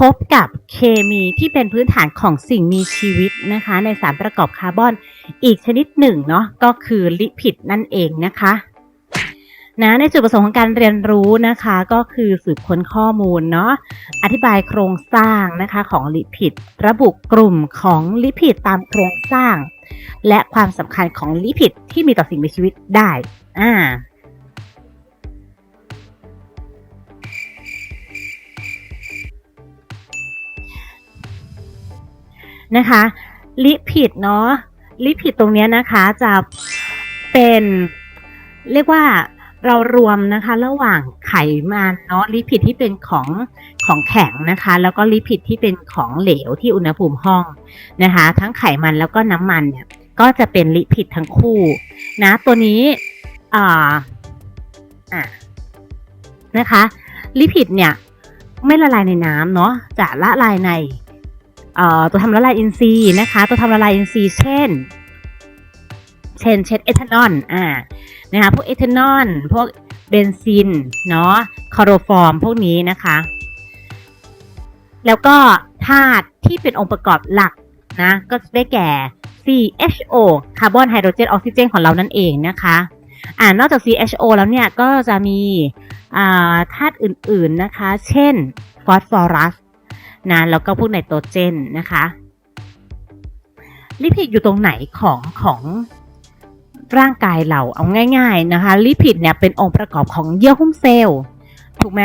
พบกับเคมีที่เป็นพื้นฐานของสิ่งมีชีวิตนะคะ ในสารประกอบคาร์บอนอีกชนิดหนึ่งเนาะก็คือลิพิดนั่นเองนะคะนะในจุดประสงค์ของการเรียนรู้นะคะก็คือสืบค้นข้อมูลเนาะอธิบายโครงสร้างนะคะของลิพิดระบุกลุ่มของลิพิดตามโครงสร้าง และความสำคัญของลิพิดที่มีต่อสิ่งมีชีวิตได้อ่า นะคะลิพิดเนาะลิพิดตรงนี้นะคะจะเป็นเรียกว่าเรารวมนะคะ ระหว่างไขมันเนาะลิพิดที่เป็นของของแข็งนะคะ แล้วก็ลิพิดที่เป็นของเหลวที่อุณหภูมิห้องนะคะ ทั้งไขมันแล้วก็น้ำมันเนี่ยก็จะเป็นลิพิดทั้งคู่นะตัวนี้อ่าอะนะคะลิพิดเนี่ยไม่ละลายในน้ำเนาะจะละลายใน ตัวทำละลายอินทรีย์นะคะ ตัวทำละลายอินทรีย์เช่น เช่นเช่นเอทานอลอ่านะคะพวกเอทานอลพวกเบนซินเนาะคลอโรฟอร์มพวกนี้นะคะ แล้วก็ธาตุที่เป็นองค์ประกอบหลักนะก็ได้แก่ CHO คาร์บอนไฮโดรเจนออกซิเจนของเรานั่นเองนะคะอ่านอกจาก CHO แล้วเนี่ยก็จะมีธาตุอื่นๆนะคะ เช่นฟอสฟอรัส นะแล้วก็พวกไนโตรเจนนะคะลิพิดอยู่ตรงไหนของของร่างกายเราเอาง่าย ๆนะคะลิพิดเนี่ยเป็นองค์ประกอบของเยื่อหุ้มเซลล์ถูกไหม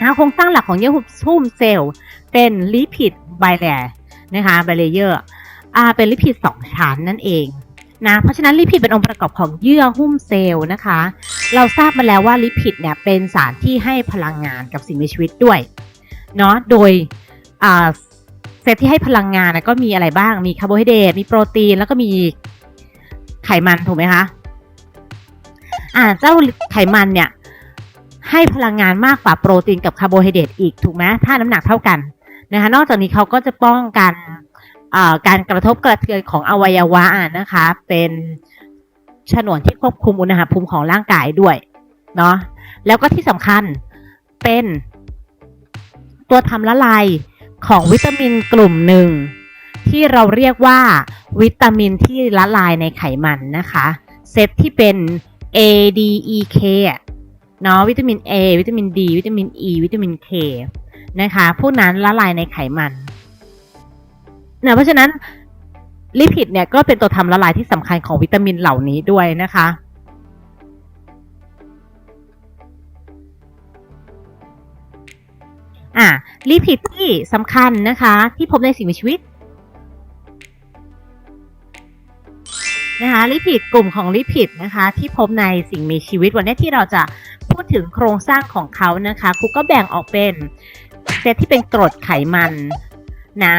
นะโครงสร้างหลักของเยื่อหุ้มเซลล์เป็นลิพิดไบแลนะคะไบเลเยอร์อ่าเป็นลิพิดสองชั้นนั่นเองนะเพราะฉะนั้นลิพิดเป็นองค์ประกอบของเยื่อหุ้มเซลล์นะคะ เราทราบมาแล้วว่าลิพิดเนี่ยเป็นสารที่ให้พลังงานกับสิ่งมีชีวิตด้วย เนาะโดยเซตที่ให้พลังงานนะก็มีอะไรบ้างมีคาร์โบไฮเดรตมีโปรตีน แล้วก็มีไขมันถูกไหมคะอ่าเจ้าไขมันเนี่ย ให้พลังงานมากกว่าโปรตีนกับคาร์โบไฮเดรตอีกถูกไหมถ้าน้ำหนักเท่ากันนะคะนอกจากนี้เขาก็จะป้องกันการกระทบกระเทือนของอวัยวะนะคะ เป็นฉนวนที่ควบคุมอุณหภูมิของร่างกายด้วยเนาะแล้วก็ที่สำคัญเป็น ตัวทำละลายของวิตามินกลุ่มหนึ่ง ที่เราเรียกว่าวิตามินที่ละลายในไขมันนะคะ เซตที่เป็น A D E K เนาะวิตามิน A วิตามิน D วิตามิน E วิตามิน K นะคะพวกนั้นละลายในไขมันนะเพราะฉะนั้นลิพิดเนี่ยก็เป็นตัวทำละลายที่สำคัญของวิตามินเหล่านี้ด้วยนะคะ อะลิพิดที่สำคัญนะคะ ที่พบในสิ่งมีชีวิตนะคะลิพิดกลุ่มของลิพิดนะคะ ที่พบในสิ่งมีชีวิตวันนี้ที่เราจะพูดถึงโครงสร้างของเขานะคะครูก็แบ่งออกเป็นเซตที่เป็นกรดไขมันนะ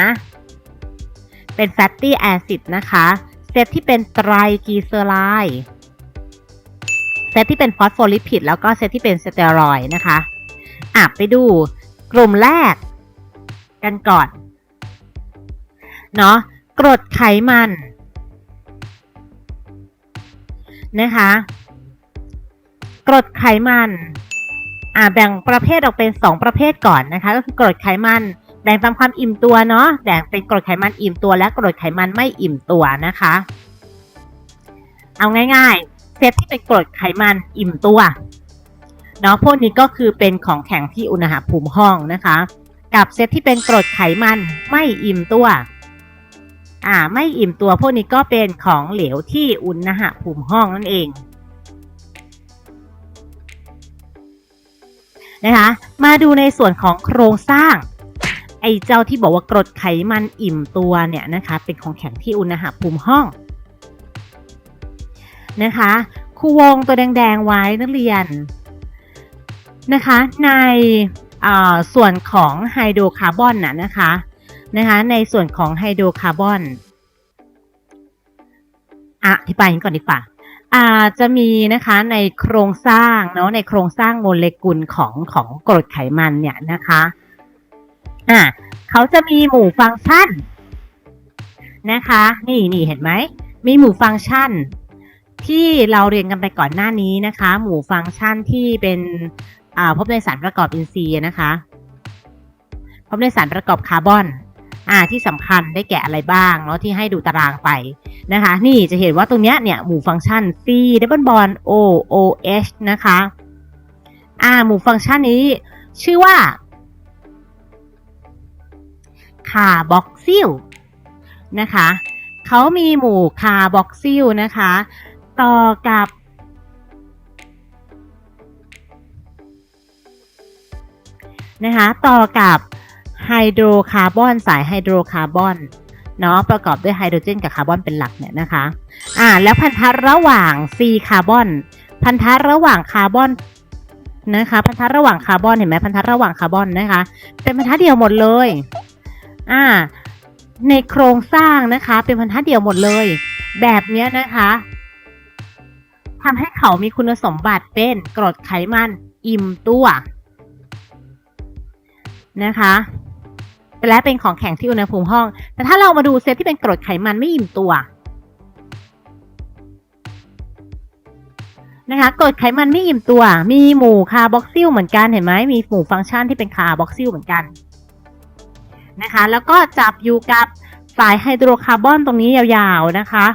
เป็นแฟตตี้แอซิดนะคะเซตที่เป็นไตรกีเซอไรด์เซตที่เป็นฟอสโฟลิพิดแล้วก็เซตที่เป็นสเตียรอยนะคะอะไปดู กลุ่มแรก กันก่อน เนาะกรดไขมัน นะคะกรดไขมัน อ่าแบ่งประเภทออกเป็น 2 ประเภทก่อนนะคะ ก็คือกรดไขมันแบ่งตามความอิ่มตัวเนาะแบ่งเป็นกรดไขมันอิ่มตัวและกรดไขมันไม่อิ่มตัวนะคะ เอาง่ายๆ เซตที่เป็นกรดไขมันอิ่มตัว เนาะพวกนี้ก็คือเป็นของแข็งที่อุณหภูมิห้องนะคะ กับเซตที่เป็นกรดไขมันไม่อิ่มตัวอ่าไม่อิ่มตัวพวกนี้ก็เป็นของเหลวที่อุณหภูมิห้องนั่นเองนะคะมาดูในส่วนของโครงสร้าง ไอ้เจ้าที่บอกว่ากรดไขมันอิ่มตัวเนี่ยนะคะ เป็นของแข็งที่อุณหภูมิห้องนะคะครูวงตัวแดงๆไว้นักเรียน นะคะในส่วนของไฮโดรคาร์บอนนะนะคะนะคะในส่วนของไฮโดรคาร์บอนอธิบายก่อนดีกว่าอ่าจะมีนะคะในโครงสร้างเนาะในโครงสร้างโมเลกุลของของกรดไขมันเนี่ยนะคะอ่าเขาจะมีหมู่ฟังก์ชันนะคะ นี่นี่เห็นไหมมีหมู่ฟังก์ชันที่เราเรียนกันไปก่อนหน้านี้นะคะ หมู่ฟังก์ชันที่เป็น พบในสารประกอบอินทรีย์นะคะ พบในสารประกอบคาร์บอนอ่าที่สำคัญได้แก่อะไรบ้างเนาะที่ให้ดูตารางไปนะคะ นี่จะเห็นว่าตรงเนี้ยเนี่ยหมู่ฟังก์ชัน C double bond O O H นะคะอ่าหมู่ฟังก์ชันนี้ชื่อว่าคาร์บอกซิลนะคะเขามีหมู่คาร์บอกซิลนะคะ ต่อกับ นะคะต่อกับไฮโดรคาร์บอนสายไฮโดรคาร์บอนเนาะประกอบด้วยไฮโดรเจนกับคาร์บอนเป็นหลักเนี่ยนะคะอ่าแล้วพันธะระหว่าง C คาร์บอนพันธะระหว่างคาร์บอนนะคะ พันธะระหว่างคาร์บอนเห็นไหมพันธะระหว่างคาร์บอนนะคะ เป็นพันธะเดียวหมดเลยอ่าในโครงสร้างนะคะ เป็นพันธะเดียวหมดเลย แบบเนี้ยนะคะทำให้เขามีคุณสมบัติเป็นกรดไขมันอิ่มตัว นะคะและเป็นของแข็งที่อุณหภูมิห้อง แต่ถ้าเรามาดูเซตที่เป็นกรดไขมันไม่อิ่มตัวนะคะกรดไขมันไม่อิ่มตัว มีหมู่คาร์บอกซิลเหมือนกันเห็นไหมมีหมู่ฟังก์ชันที่เป็นคาร์บอกซิลเหมือนกันนะคะ แล้วก็จับอยู่กับสายไฮโดรคาร์บอนตรงนี้ยาวๆนะคะ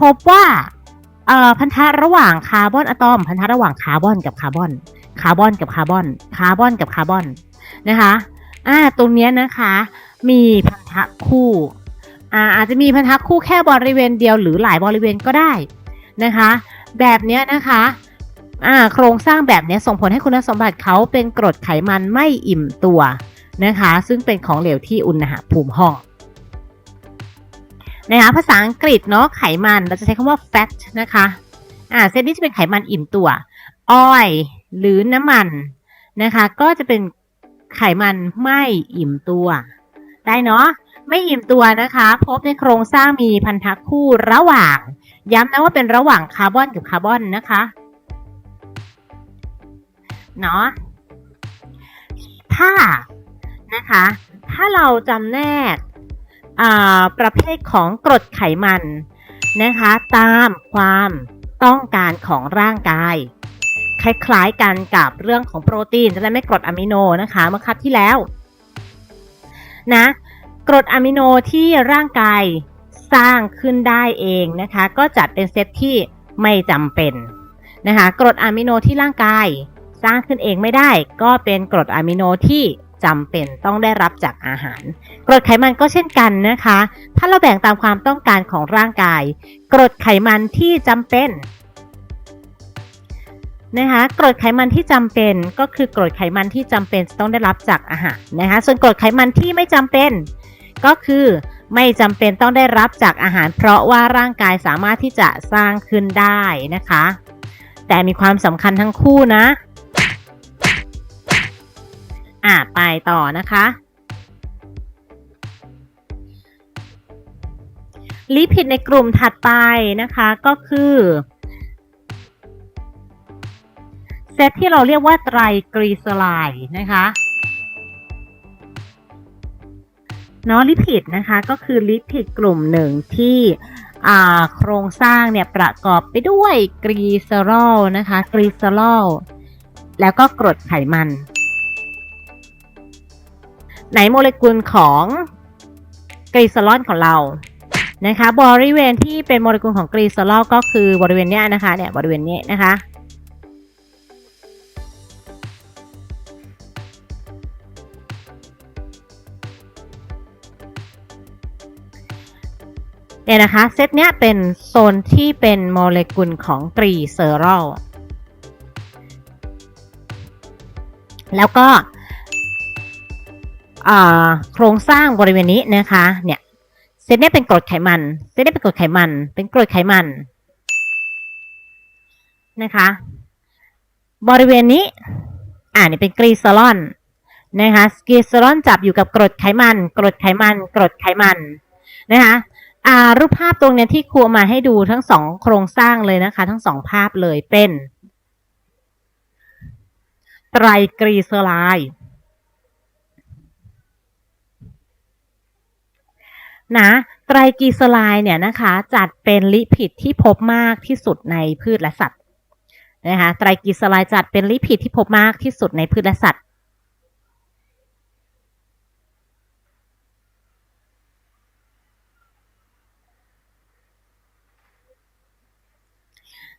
พบว่าพันธะระหว่างคาร์บอนอะตอม พันธะระหว่างคาร์บอนกับคาร์บอน คาร์บอนกับคาร์บอน คาร์บอนกับคาร์บอน นะคะอ่าตรงนี้นะคะมีพันธะคู่อ่าอาจจะมีพันธะคู่แค่บริเวณเดียวหรือหลายบริเวณก็ได้นะคะ แบบนี้นะคะอ่าโครงสร้างแบบนี้ส่งผลให้คุณสมบัติเขาเป็นกรดไขมันไม่อิ่มตัวนะคะ ซึ่งเป็นของเหลวที่อุณหภูมิห้องนะคะภาษาอังกฤษเนาะไขมันเราจะใช้คำว่า fat นะคะอ่าเซตนี้จะเป็นไขมันอิ่มตัว oil หรือน้ำมันนะคะ ก็จะเป็น ไขมันไม่อิ่มตัว ได้เนาะไม่อิ่มตัวนะคะ พบในโครงสร้างมีพันธะคู่ระหว่าง ย้ำนะว่าเป็นระหว่างคาร์บอนกับคาร์บอนนะคะเนาะถ้านะคะ ถ้าเราจำแนกประเภทของกรดไขมันนะคะ ตามความต้องการของร่างกาย คล้ายๆกันกับเรื่องของโปรตีนจะได้ไม่กรดอะมิโนนะคะเมื่อคัดที่แล้วนะกรดอะมิโนที่ร่างกายสร้างขึ้นได้เองนะคะ ก็จัดเป็นเซตที่ไม่จำเป็นนะคะกรดอะมิโนที่ร่างกายสร้างขึ้นเองไม่ได้ ก็เป็นกรดอะมิโนที่จำเป็นต้องได้รับจากอาหาร กรดไขมันก็เช่นกันนะคะ ถ้าเราแบ่งตามความต้องการของร่างกาย กรดไขมันที่จำเป็น นะคะกรดไขมันที่จำเป็นก็คือกรดไขมันที่จำเป็นต้องได้รับจากอาหารนะคะส่วนกรดไขมันที่ไม่จำเป็น ก็คือไม่จำเป็นต้องได้รับจากอาหาร เพราะว่าร่างกายสามารถที่จะสร้างขึ้นได้นะคะ แต่มีความสำคัญทั้งคู่นะอะไปต่อนะคะ ลิพิดในกลุ่มถัดไปนะคะก็คือ ซตที่เราเรียกว่าไตรกลีเซอไรด์นะคะเนาะลิพิดนะคะก็คือลิพิดกลุ่มหนึ่งที่โครงสร้างเนี่ยประกอบไปด้วยกรีเซอรอลนะคะกรีเซอรอลแล้วก็กรดไขมัน ไหนโมเลกุลของกรีเซอรอลของเรานะคะบริเวณที่เป็นโมเลกุลของกรีเซอรอลก็คือบริเวณเนี้ยนะคะเนี่ยบริเวณนี้นะคะ เนี่ยนะคะเซตเนี้ยเป็นโซนที่เป็นโมเลกุลของกรีเซอรอลแล้วก็โครงสร้างบริเวณนี้นะคะเนี่ยเซตเนี้ยเป็นกรดไขมันเซตเนี้ยเป็นกรดไขมัน เป็นกรดไขมันนะคะ บริเวณนี้อ่านี่เป็นกรีเซอรอนนะคะกรีเซอรอนจับอยู่กับกรดไขมัน กรดไขมัน กรดไขมันนะคะ อ่ารูปภาพตรงเนี้ยที่ครูมาให้ดูทั้งสองโครงสร้างเลยนะคะ ทั้งสองภาพเลยเป็นไตรกรีเซอไรด์นะไตรกลีเซอไรด์เนี่ยนะคะ จัดเป็นลิพิดที่พบมากที่สุดในพืชและสัตว์นะคะไตรกลีเซอไรด์จัดเป็นลิพิดที่พบมากที่สุดในพืชและสัตว์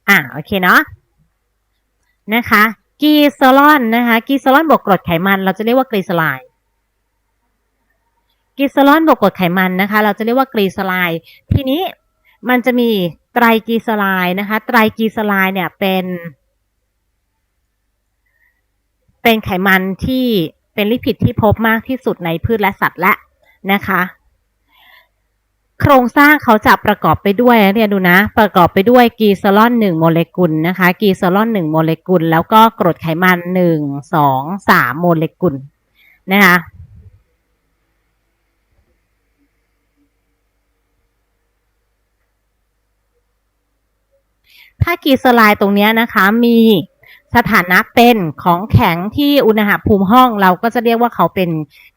อ่าโอเคเนาะนะคะกีเซอรอนนะคะกีเซอรอนบวกกรดไขมัน เราจะเรียกว่ากรีซอไลด์กีเซอรอนบวกกรดไขมันนะคะ เราจะเรียกว่ากรีซอไลด์ทีนี้มันจะมีไตรกลีเซอไรด์นะคะ ไตรกลีเซอไรด์เนี่ยเป็น เป็นไขมันที่เป็นลิปิดที่พบมากที่สุดในพืชและสัตว์และนะคะ โครงสร้างเขาจะประกอบไปด้วยเนี่ยดูนะ ประกอบไปด้วยกีเซอรอนหนึ่งโมเลกุลนะคะ กีเซอรอนหนึ่งโมเลกุล แล้วก็กรดไขมันหนึ่งสองสามโมเลกุลนะคะถ้ากีเซอไรด์ตรงนี้นะคะมีสถานะเป็นของแข็งที่อุณหภูมิห้องเราก็จะเรียกว่าเขาเป็น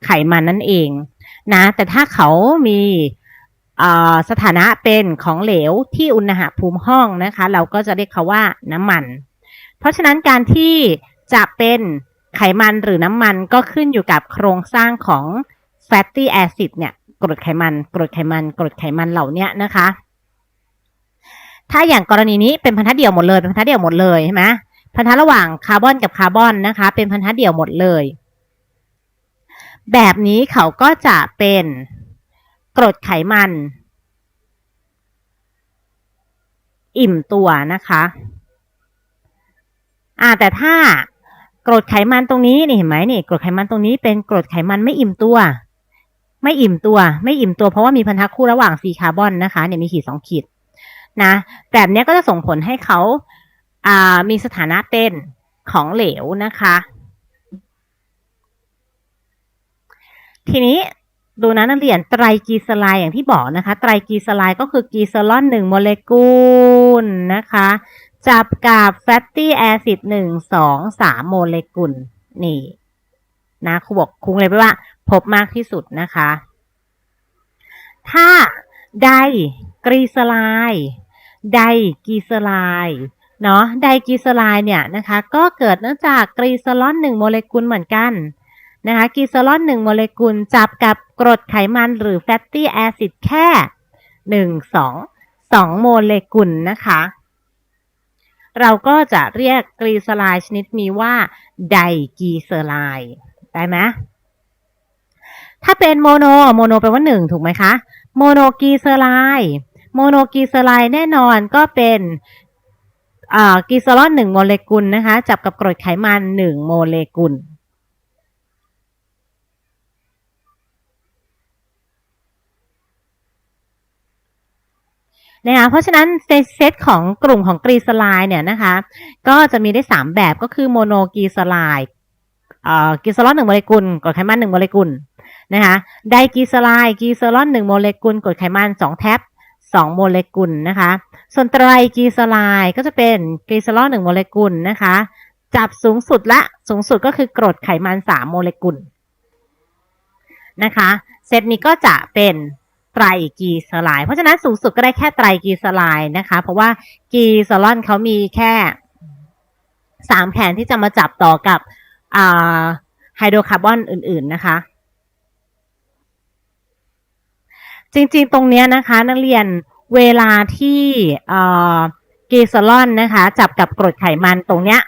ไขมันนั่นเองนะแต่ถ้าเขามี สถานะเป็นของเหลวที่อุณหภูมิห้องนะคะ เราก็จะเรียกเขาว่าน้ำมัน เพราะฉะนั้นการที่จะเป็นไขมันหรือน้ำมันก็ขึ้นอยู่กับโครงสร้างของ fatty acid เนี่ยกรดไขมันกรดไขมันกรดไขมันเหล่านี้นะคะ ถ้าอย่างกรณีนี้เป็นพันธะเดี่ยวหมดเลยเป็นพันธะเดี่ยวหมดเลยใช่ไหมพันธะระหว่างคาร์บอนกับคาร์บอนนะคะ เป็นพันธะเดี่ยวหมดเลย แบบนี้เขาก็จะเป็น กรดไขมัน อิ่มตัวนะคะอ่าแต่ถ้ากรดไขมันตรงนี้นี่เห็นไหมนี่กรดไขมันตรงนี้เป็นกรดไขมันไม่อิ่มตัว ไม่อิ่มตัว ไม่อิ่มตัวเพราะว่ามีพันธะคู่ระหว่างซีคาร์บอนนะคะเนี่ยมีขีดสองขีดนะแบบนี้ก็จะส่งผลให้เขาอ่ามีสถานะเป็นของเหลวนะคะ ทีนี้ ดูนะนักเรียนไตรกีซไลอย่างที่บอกนะคะ ไตรกีซไลก็คือกีซลอนหนึ่งโมเลกุลนะคะ จับกับแฟตตี้แอซิดหนึ่งสองสามโมเลกุลนี่นะครูบอกครูเลยไปว่า พบมากที่สุดนะคะ ถ้าไดกรีซไลไดกีซไลเนาะไดกีซไลเนี่ยนะคะ ก็เกิดเนื่องจากกรีซลอนหนึ่งโมเลกุลเหมือนกัน นะคะกีซอลอนหนึ่งโมเลกุลจับกับกรดไขมันหรือแฟตตี้แอซิดแค่หนึ่งสองสองโมเลกุลนะคะ เราก็จะเรียกกรีซไลชนิดนี้ว่าไดกีเซไลได้ไหมถ้าเป็นโมโนโมโนแปลว่าหนึ่งถูกไหมคะ โมโนกีเซไลโมโนกีเซไลแน่นอนก็เป็นกีเซอรอนหนึ่งโมเลกุลนะคะ จับกับกรดไขมันหนึ่งโมเลกุล นะคะเพราะฉะนั้นในเซตของกลุ่มของกรีซไลเนี่ยนะคะ ก็จะมีได้ 3 แบบก็คือโมโนกีซไลกีซอรอนหนึ่งโมเลกุลกรดไขมันหนึ่งโมเลกุลนะคะไดกีซไลกีซอรอนหนึ่งโมเลกุลกรดไขมันสองแท็บสองโมเลกุลนะคะ ส่วนไตรกีซไลก็จะเป็นกีซอรอนหนึ่งโมเลกุลนะคะ จับสูงสุดละสูงสุดก็คือกรดไขมันสามโมเลกุลนะคะเซตนี้ก็จะเป็น ไตรกีสลาย เพราะฉะนั้นสูงสุดก็ได้แค่ไตรกีสลายนะคะ เพราะว่ากีซอลอนเขามีแค่สามแขนที่จะมาจับต่อกับไฮโดรคาร์บอนอื่น ๆนะคะ จริงๆ ตรงนี้นะคะ นักเรียนเวลาที่กีซอลอนนะคะ จับกับกรดไขมันตรงเนี้ย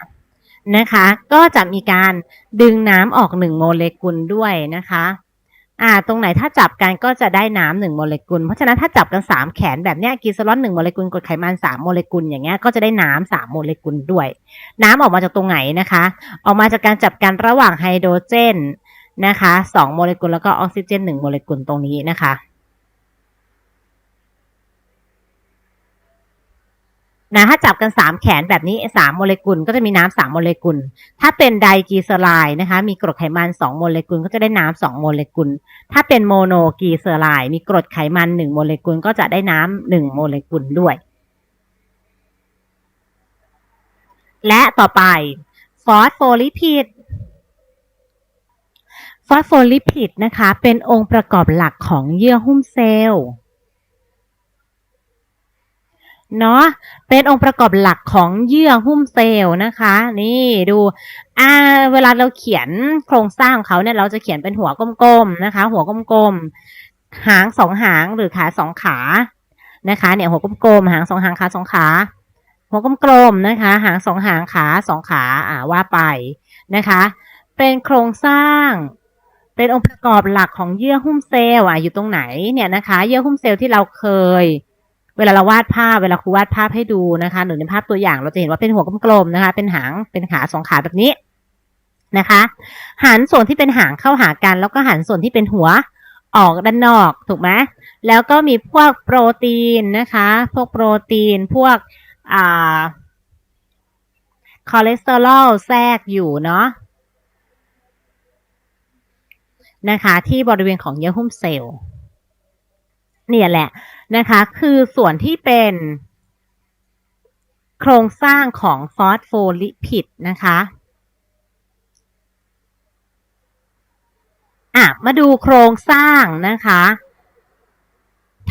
นะคะ ก็จะมีการดึงน้ำออกหนึ่งโมเลกุลด้วยนะคะ อ่า ตรงไหนถ้าจับกันก็จะได้น้ำหนึ่งโมเลกุล เพราะฉะนั้นถ้าจับกันสามแขนแบบเนี้ยกีซอลอนหนึ่งโมเลกุลกรดไขมันสามโมเลกุลอย่างเงี้ยก็จะได้น้ำสามโมเลกุลด้วย น้ำออกมาจากตรงไหนนะคะ ออกมาจากการจับกันระหว่างไฮโดรเจนนะคะสองโมเลกุลแล้วก็ออกซิเจนหนึ่งโมเลกุลตรงนี้นะคะ นะถ้าจับกันสามแขนแบบนี้สามโมเลกุลก็จะมีน้ำสามโมเลกุล ถ้าเป็นไดกีเซอไรด์นะคะ มีกรดไขมันสองโมเลกุลก็จะได้น้ำสองโมเลกุล ถ้าเป็นโมโนกีเซอไรด์มีกรดไขมันหนึ่งโมเลกุลก็จะได้น้ำหนึ่งโมเลกุลด้วย และต่อไปฟอสโฟลิพิดฟอสโฟลิพิดนะคะ เป็นองค์ประกอบหลักของเยื่อหุ้มเซลล์ เนาะเป็นองค์ประกอบหลักของเยื่อหุ้มเซลล์นะคะ นี่ดูอ่าเวลาเราเขียนโครงสร้างของเขาเนี่ยเราจะเขียนเป็นหัวกลมๆนะคะ หัวกลมๆหางสองหางหรือขาสองขานะคะเนี่ยหัวกลมๆหางสองหางขาสองขาหัวกลมๆนะคะ หางสองหางขาสองขาอ่าว่าไปนะคะ เป็นโครงสร้างเป็นองค์ประกอบหลักของเยื่อหุ้มเซลล์อะอยู่ตรงไหนเนี่ยนะคะ เยื่อหุ้มเซลล์ที่เราเคย เวลาเราวาดภาพเวลาครูวาดภาพให้ดูนะคะหรือในภาพตัวอย่างเราจะเห็นว่าเป็นหัวกลมๆนะคะ เป็นหางเป็นขาสองขาแบบนี้นะคะหันส่วนที่เป็นหางเข้าหากัน แล้วก็หันส่วนที่เป็นหัวออกด้านนอกถูกไหมแล้วก็มีพวกโปรตีนนะคะ พวกโปรตีนพวกอ่าคอเลสเตอรอลแทรกอยู่เนาะนะคะ ที่บริเวณของเยื่อหุ้มเซลล์ เนี่ยแหละนะคะ คือส่วนที่เป็นโครงสร้างของฟอสโฟลิพิดนะคะอะมาดูโครงสร้างนะคะ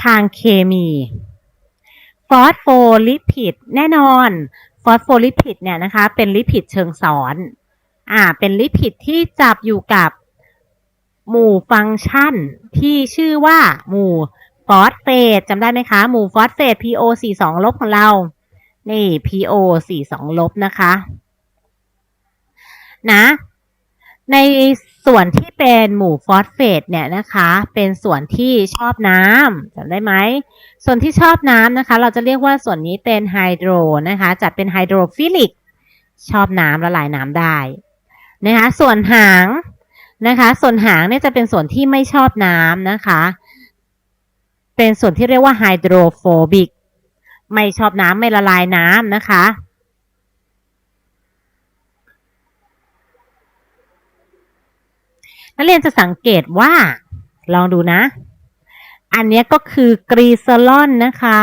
ทางเคมีฟอสโฟลิพิดแน่นอนฟอสโฟลิพิดเนี่ยนะคะ เป็นลิพิดเชิงซ้อนอ่า เป็นลิพิดที่จับอยู่กับหมู่ฟังก์ชันที่ชื่อว่าหมู่ ฟอสเฟตจำได้ไหมคะ หมู่ฟอสเฟต PO 4 2ลบของเรา นี่ PO 4 2ลบนะคะ นะ ในส่วนที่เป็นหมู่ฟอสเฟตเนี่ยนะคะ เป็นส่วนที่ชอบน้ำจำได้ไหม ส่วนที่ชอบน้ำนะคะ เราจะเรียกว่าส่วนนี้เป็นไฮโดรนะคะ จัดเป็นไฮโดรฟิลิก ชอบน้ำละลายน้ำได้นะคะ ส่วนหางนะคะ ส่วนหางเนี่ยจะเป็นส่วนที่ไม่ชอบน้ำนะคะ เป็นส่วนที่เรียกว่าไฮโดรโฟบิกไม่ชอบน้ำไม่ละลายน้ำนะคะ นักเรียนจะสังเกตว่า ลองดูนะ อันนี้ก็คือกรีเซอลอนนะคะ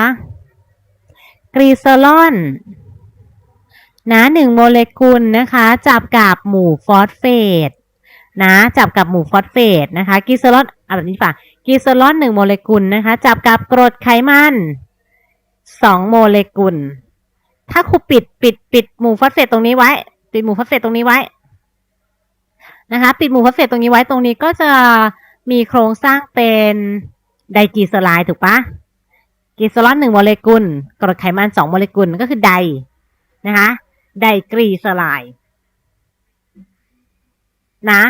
กรีเซอลอนนะหนึ่งโมเลกุลนะคะ จับกับหมู่ฟอสเฟตนะจับกับหมู่ฟอสเฟตนะคะกรีเซอลอนเอาแบบนี้ป่ะ กรีเซอลอนหนึ่งโมเลกุลนะคะ จับกับกรดไขมันสองโมเลกุล ถ้าครูปิดปิดปิดหมู่ฟอสเฟตตรงนี้ไว้ ปิดหมู่ฟอสเฟตตรงนี้ไว้นะคะ ปิดหมู่ฟอสเฟตตรงนี้ไว้ตรงนี้ก็จะมีโครงสร้างเป็นไดกีเซอไรด์ถูกปะกีเซอรอนหนึ่งโมเลกุล กรดไขมันสองโมเลกุลก็คือไดนะคะไดกรีซอไรด์นะ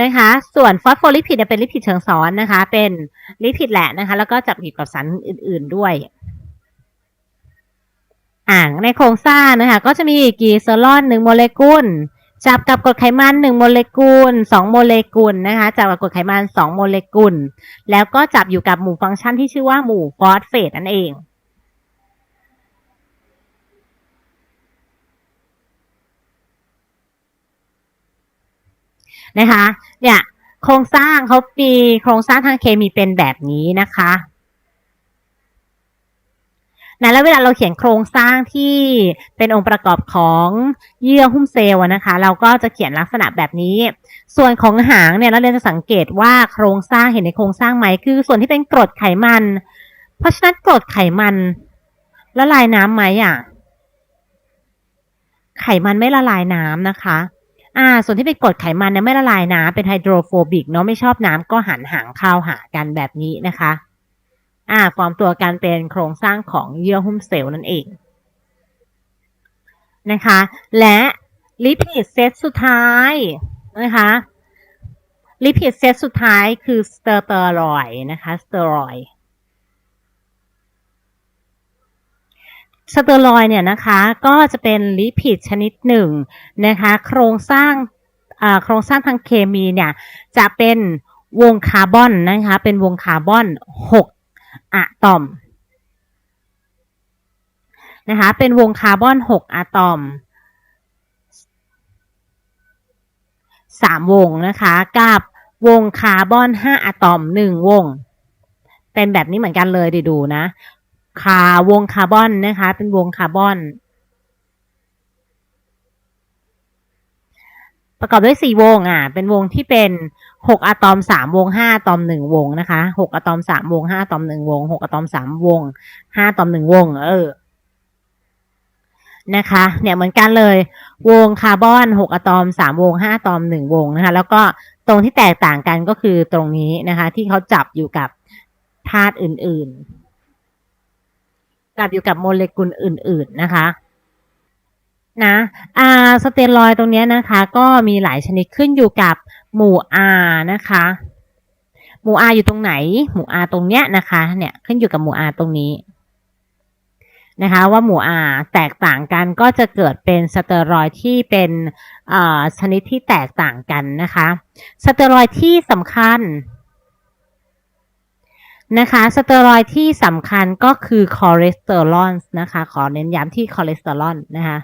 นะคะ ส่วนฟอสโฟลิพิดเนี่ยเป็นลิพิดเชิงซ้อนนะคะ เป็นลิพิดแหละนะคะ แล้วก็จับอยู่กับสารอื่น ๆด้วย อ่างในโครงสร้างนะคะ ก็จะมีกีเซอรอนหนึ่งโมเลกุล จับกับกรดไขมัน1โมเลกุล2โมเลกุลนะคะ จับกับกรดไขมัน2โมเลกุล แล้วก็จับอยู่กับหมู่ฟังก์ชันที่ชื่อว่าหมู่ฟอสเฟตนั่นเอง นะคะ เนี่ยโครงสร้างเขามีโครงสร้างทางเคมีเป็นแบบนี้นะคะนะแล้วเวลาเราเขียนโครงสร้างที่เป็นองค์ประกอบของเยื่อหุ้มเซลล์นะคะ เราก็จะเขียนลักษณะแบบนี้ ส่วนของหางเนี่ยเราเรียนจะสังเกตว่าโครงสร้างเห็นในโครงสร้างไหมคือ ส่วนที่เป็นกรดไขมัน เพราะฉะนั้นกรดไขมันละลายน้ำไหมอะไขมันไม่ละลายน้ำนะคะ อ่า ส่วนที่เป็นกรดไขมันเนี่ยไม่ละลายน้ำเป็นไฮโดรโฟบิกเนาะไม่ชอบน้ำก็หันหางเข้าหากันแบบนี้นะคะ อ่าฟอร์มตัวกันเป็นโครงสร้างของเยื่อหุ้มเซลล์นั่นเองนะคะ และลิพิดเซตสุดท้ายนะคะลิพิดเซตสุดท้ายคือสเตอรอยด์นะคะสเตอรอยด์ สเตอรอยเนี่ยนะคะก็จะเป็นลิพิดชนิดหนึ่งนะคะโครงสร้างโครงสร้างทางเคมีเนี่ยจะเป็นวงคาร์บอนนะคะเป็นวงคาร์บอน6อะตอมนะคะเป็นวงคาร์บอน6อะตอม3วงนะคะกับวงคาร์บอน5อะตอม 1 วง เป็นแบบนี้เหมือนกันเลยดีดูนะ คาวงคาร์บอนนะคะ เป็นวงคาร์บอน ประกอบด้วยสี่วงอะ เป็นวงที่เป็นหกอะตอมสามวงห้าอะตอมหนึ่งวงนะคะหกอะตอมสามวงห้าอะตอมหนึ่งวงหกอะตอมสามวงห้าอะตอมหนึ่งวง เออนะคะ เนี่ยเหมือนกันเลย วงคาร์บอนหกอะตอมสามวงห้าอะตอมหนึ่งวงนะคะ แล้วก็ตรงที่แตกต่างกันก็คือตรงนี้นะคะ ที่เขาจับอยู่กับธาตุอื่น กับอยู่กับโมเลกุลอื่น ๆนะคะนะอ่าสเตียรอยตรงนี้นะคะ ก็มีหลายชนิดขึ้นอยู่กับหมู่ R นะคะ หมู่ R อยู่ตรงไหน หมู่ R ตรงเนี้ยนะคะ เนี่ยขึ้นอยู่กับหมู่ R ตรงนี้นะคะว่าหมู่ R แตกต่างกันก็จะเกิดเป็นสเตียรอยที่เป็นอ่าชนิดที่แตกต่างกันนะคะ สเตียรอยที่สำคัญ นะคะสเตียรอยที่สำคัญก็คือคอเลสเตอรอลนะคะ ขอเน้นย้ำที่คอเลสเตอรอลนะคะ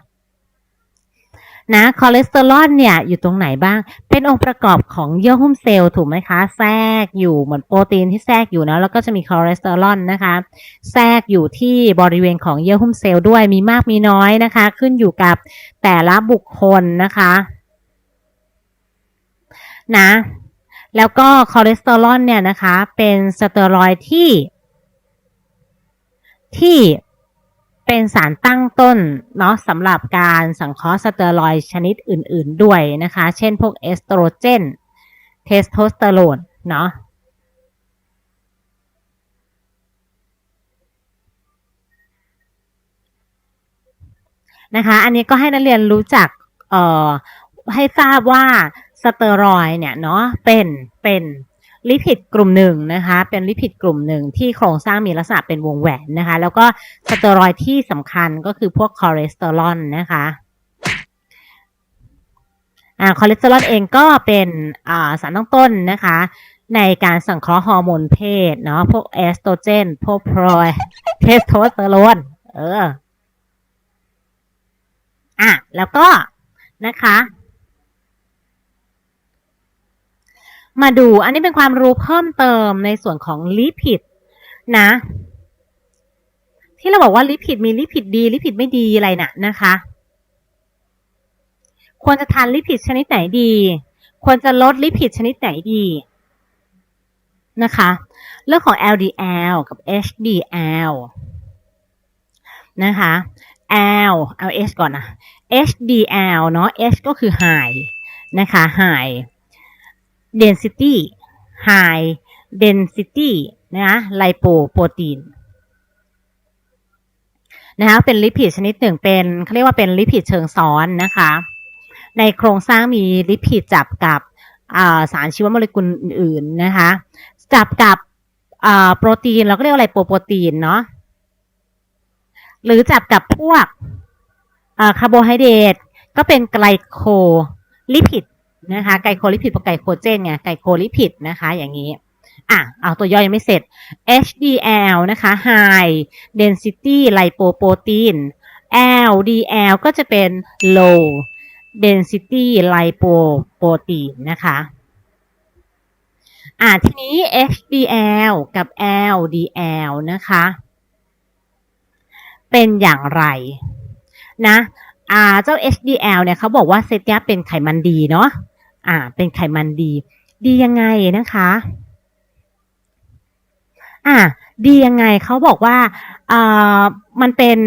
นะคอเลสเตอรอลเนี่ยอยู่ตรงไหนบ้าง เป็นองค์ประกอบของเยื่อหุ้มเซลล์ถูกไหมคะแทรกอยู่เหมือนโปรตีนที่แทรกอยู่นะแล้วก็จะมีคอเลสเตอรอลนะคะ แทรกอยู่ที่บริเวณของเยื่อหุ้มเซลล์ด้วยมีมากมีน้อยนะคะ ขึ้นอยู่กับแต่ละบุคคลนะคะ นะ แล้วก็คอเลสเตอรอลเนี่ยนะคะ เป็นสเตียรอยที่ ที่เป็นสารตั้งต้นเนาะสำหรับการสังเคราะห์สเตียรอยชนิดอื่น ๆ ด้วยนะคะ เช่นพวกเอสโตรเจน เทสโทสเตอโรนเนาะนะคะ อันนี้ก็ให้นักเรียนรู้จัก เอ่อ ให้ทราบว่า สเตียรอยเนี่ยเนาะเป็นเป็นลิพิดกลุ่มหนึ่งนะคะ เป็นลิพิดกลุ่มหนึ่งที่โครงสร้างมีลักษณะเป็นวงแหวนนะคะ แล้วก็สเตียรอยที่สำคัญก็คือพวกคอเลสเตอรอลนะคะอ่าคอเลสเตอรอลเองก็เป็นอ่าสารตั้งต้นนะคะ ในการสังเคราะห์ฮอร์โมนเพศเนาะพวกเอสโตรเจน พวกโปรเทสโทสเตอโรนเอออะแล้วก็นะคะ มาดูอันนี้เป็นความรู้เพิ่มเติมในส่วนของลิพิดนะ ที่เราบอกว่าลิพิดมีลิพิดดีลิพิดไม่ดีอะไรน่ะนะคะ ควรจะทานลิพิดชนิดไหนดี ควรจะลดลิพิดชนิดไหนดีนะคะ เรื่องของ LDL กับ HDL นะคะ L เอา H ก่อนนะ HDL เนาะ H ก็คือ high นะคะ high density high density นะคะไลโปโปรตีนนะคะเป็นลิพิดชนิดหนึ่งเป็นเขาเรียกว่าเป็นลิพิดเชิงซ้อนนะคะ ในโครงสร้างมีลิพิดจับกับสารชีวโมเลกุลอื่นๆนะคะ จับกับโปรตีนเราก็เรียกว่าไลโปโปรตีนเนาะหรือจับกับพวกคาร์โบไฮเดรตก็เป็นไกลโคลิพิด นะคะไกลโคลิพิดเพราะไกลโคเจนไงไกลโคลิพิดนะคะอย่างนี้อะเอาตัวย่อยยังไม่เสร็จ HDL นะคะ High Density Lipoprotein LDL ก็จะเป็น Low Density Lipoprotein นะคะอะทีนี้ HDL กับ LDL นะคะ เป็นอย่างไรนะอ่าเจ้า HDL เนี่ยเขาบอกว่าเซตเนี้ยเป็นไขมันดีเนาะ อ่า เป็นไขมันดี ดียังไงนะคะ อ่า ดียังไงเขาบอกว่าอ่ามันเป็น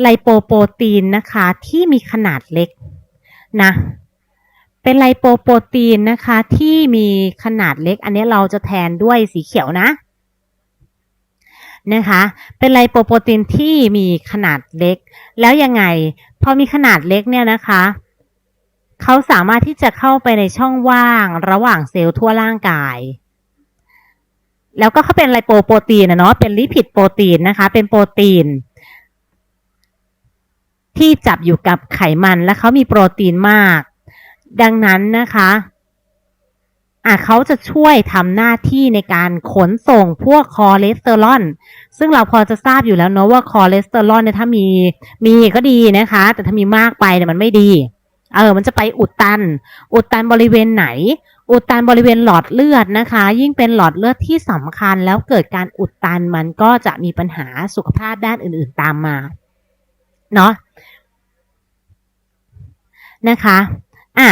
ไลโปโปรตีนนะคะ ที่มีขนาดเล็กนะ เป็นไลโปโปรตีนนะคะ ที่มีขนาดเล็ก อันนี้เราจะแทนด้วยสีเขียวนะนะคะ เป็นไลโปโปรตีนที่มีขนาดเล็ก แล้วยังไง พอมีขนาดเล็กเนี่ยนะคะ เขาสามารถที่จะเข้าไปในช่องว่างระหว่างเซลล์ทั่วร่างกาย แล้วก็เขาเป็นไลโปโปรตีนนะเนาะเป็นลิพิดโปรตีนนะคะ เป็นโปรตีน ที่จับอยู่กับไขมันและเขามีโปรตีนมาก ดังนั้นนะคะอะเขาจะช่วยทำหน้าที่ในการขนส่งพวกคอเลสเตอรอลซึ่งเราพอจะทราบอยู่แล้วเนาะว่าคอเลสเตอรอลเนี่ยถ้ามีมีก็ดีนะคะ แต่ถ้ามีมากไปเนี่ยมันไม่ดี เออ มันจะไปอุดตัน อุดตันบริเวณไหน อุดตันบริเวณหลอดเลือดนะคะ ยิ่งเป็นหลอดเลือดที่สำคัญแล้วเกิดการอุดตันมันก็จะมีปัญหาสุขภาพด้านอื่นๆตามมา เนาะนะคะ อะ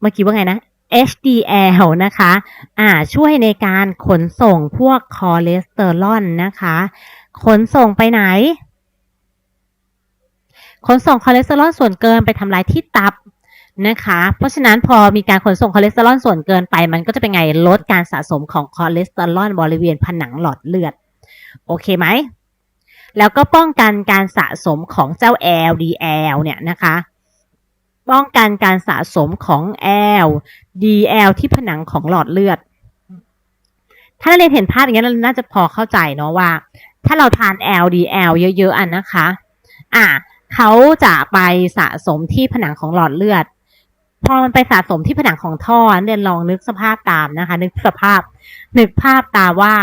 เมื่อกี้ว่าไงนะ HDL นะคะ อ่า ช่วยในการขนส่งพวกคอเลสเตอรอลนะคะ ขนส่งไปไหน ขนส่งคอเลสเตอรอลส่วนเกินไปทำลายที่ตับนะคะ เพราะฉะนั้นพอมีการขนส่งคอเลสเตอรอลส่วนเกินไป มันก็จะเป็นไงลดการสะสมของคอเลสเตอรอลบริเวณผนังหลอดเลือด โอเคไหม แล้วก็ป้องกันการสะสมของเจ้า LDL เนี่ยนะคะ ป้องกันการสะสมของ LDL ที่ผนังของหลอดเลือด ถ้าเรียนเห็นภาพอย่างนี้เราน่าจะพอเข้าใจเนาะว่า ถ้าเราทาน LDL เยอะๆอะนะคะ อะ เขาจะไปสะสมที่ผนังของหลอดเลือด พอมันไปสะสมที่ผนังของท่อเรียนลองนึกสภาพตามนะคะ นึกสภาพ นึกภาพตามว่า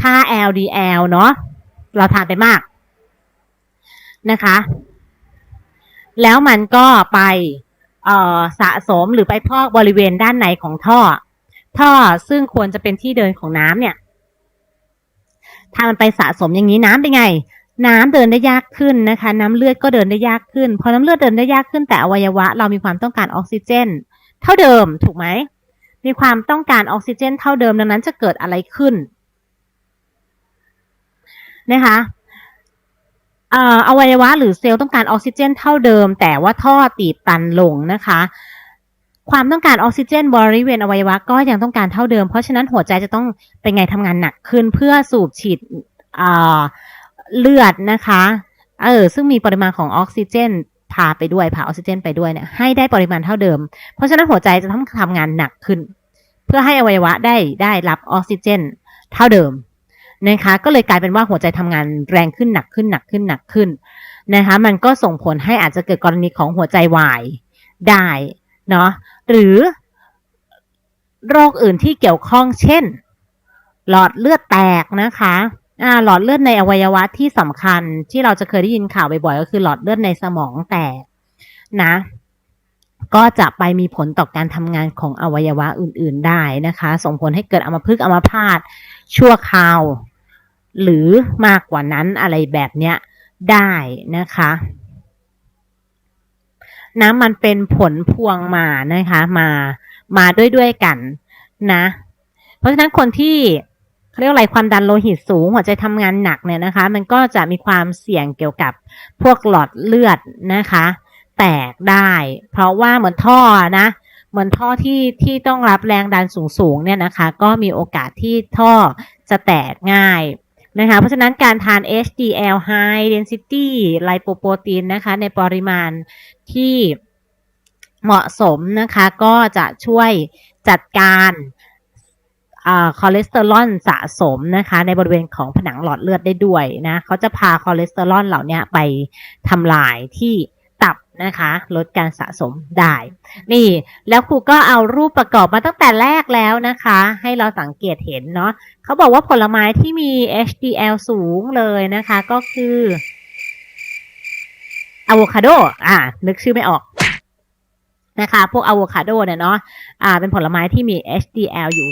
ถ้า LDL เนาะเราทานไปมากนะคะ แล้วมันก็ไปสะสมหรือไปพอกบริเวณด้านในของท่อ ท่อซึ่งควรจะเป็นที่เดินของน้ำเนี่ย ถ้ามันไปสะสมอย่างนี้น้ำเป็นไง น้ำเดินได้ยากขึ้นนะคะ น้ำเลือดก็เดินได้ยากขึ้น พอน้ำเลือดเดินได้ยากขึ้นแต่อวัยวะ เรามีความต้องการออกซิเจน เท่าเดิมถูกไหมมีความต้องการออกซิเจน เท่าเดิมดังนั้นจะเกิดอะไรขึ้นนะคะอ่ออวัยวะหรือเซลล์ต้องการออกซิเจน เท่าเดิม แต่ว่าท่อตีบตันลงนะคะ ความต้องการออกซิเจน บริเวณอวัยวะก็ยังต้องการเท่าเดิม เพราะฉะนั้นหัวใจจะต้องเป็นไงทำงานหนักขึ้นเพื่อสูบฉีดอ่า เลือดนะคะ เออ ซึ่งมีปริมาณของออกซิเจนพาไปด้วยพาออกซิเจนไปด้วยเนี่ยให้ได้ปริมาณเท่าเดิม เพราะฉะนั้นหัวใจจะต้องทำงานหนักขึ้น เพื่อให้อวัยวะได้ได้รับออกซิเจนเท่าเดิมนะคะก็เลยกลายเป็นว่าหัวใจทำงานแรงขึ้นหนักขึ้นหนักขึ้นหนักขึ้นนะคะมันก็ส่งผลให้อาจจะเกิดกรณีของหัวใจวายได้เนาะหรือโรคอื่นที่เกี่ยวข้องเช่น หลอดเลือดแตกนะคะ อ่าหลอดเลือดในอวัยวะที่สำคัญที่เราจะเคยได้ยินข่าวบ่อยๆก็คือหลอดเลือดในสมองแตกนะ ก็จะไปมีผลต่อการทำงานของอวัยวะอื่น ๆได้นะคะ ส่งผลให้เกิดอัมพฤกษ์อัมพาตชั่วคราว หรือมากกว่านั้นอะไรแบบเนี้ยได้นะคะนะมันเป็นผลพวงมานะคะ มามาด้วยด้วยกันนะ เพราะฉะนั้นคนที่ เขาเรียกอะไรความดันโลหิตสูง หัวใจทำงานหนักเนี่ยนะคะ มันก็จะมีความเสี่ยงเกี่ยวกับพวกหลอดเลือดนะคะ แตกได้ เพราะว่าเหมือนท่อนะเหมือนท่อที่ที่ต้องรับแรงดันสูงๆเนี่ยนะคะ ก็มีโอกาสที่ท่อจะแตกง่ายนะคะเพราะฉะนั้นการทาน HDL high density lipoprotein นะคะ ในปริมาณที่เหมาะสมนะคะ ก็จะช่วยจัดการ คอเลสเตอรอลสะสมนะคะ ในบริเวณของผนังหลอดเลือดได้ด้วยนะเขาจะพาคอเลสเตอรอลเหล่านี้ไปทำลายที่ตับนะคะลดการสะสมได้ นี่แล้วครูก็เอารูปประกอบมาตั้งแต่แรกแล้วนะคะ ให้เราสังเกตเห็นเนาะเขาบอกว่าผลไม้ที่มี HDL สูงเลยนะคะก็คืออะโวคาโดอ่านึกชื่อไม่ออกนะคะ พวกอะโวคาโดเนี่ยเนาะอ่าเป็นผลไม้ที่มี HDL อยู่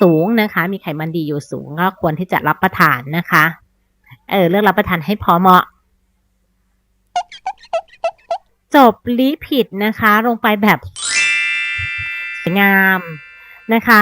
สูงนะคะ มีไขมันดีอยู่สูงก็ควรที่จะรับประทานนะคะ เออเลือกรับประทานให้พอเหมาะ จบลิผิดนะคะ ลงไปแบบสวยงามนะคะ